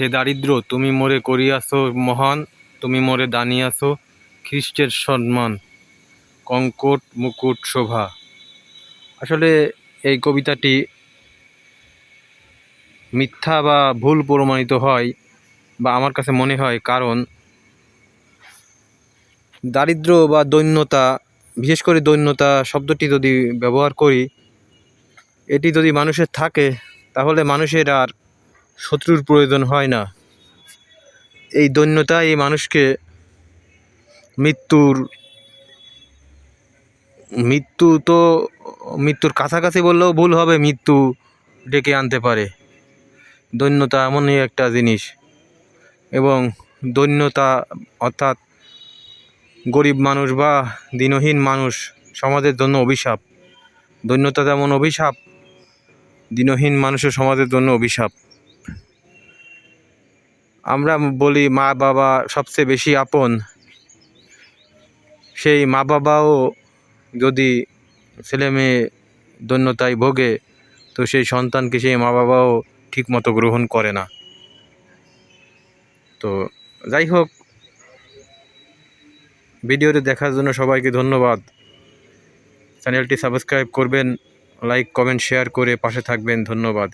হে দারিদ্র, তুমি মোরে করিয়াছ মহান, তুমি মোরে দানিয়াছ খ্রিস্টের সম্মান। কঙ্কট মুকুট শোভা। আসলে এই কবিতাটি মিথ্যা বা ভুল প্রমাণিত হয় বা আমার কাছে মনে হয় কারণ দারিদ্র বা দৈন্যতা, বিশেষ করে দৈন্যতা শব্দটি যদি ব্যবহার করি, এটি যদি মানুষের থাকে, তাহলে মানুষের আর শত্রুর প্রয়োজন হয় না। এই দৈন্যতা এই মানুষকে মৃত্যুর, মৃত্যু তো, মৃত্যুর কাছাকাছি বললেও ভুল হবে, মৃত্যু ডেকে আনতে পারে। দৈন্যতা এমনই একটা জিনিস। এবং দৈন্যতা অর্থাৎ গরিব মানুষ বা দিনহীন মানুষ সমাজের জন্য অভিশাপ। দৈন্যতা যেমন অভিশাপ, দিনহীন মানুষও সমাজের জন্য অভিশাপ। আমরা বলি মা বাবা সবচেয়ে বেশি আপন। সেই মা বাবাও যদি ছেলে মেয়ে দৈন্যতায় ভোগে, তো সেই সন্তানকে সেই মা বাবাও ঠিকমতো গ্রহণ করে না। তো যাই হোক, ভিডিওটি দেখার জন্য সবাইকে ধন্যবাদ। চ্যানেলটি সাবস্ক্রাইব করবেন, লাইক, কমেন্ট, শেয়ার করে পাশে থাকবেন। ধন্যবাদ।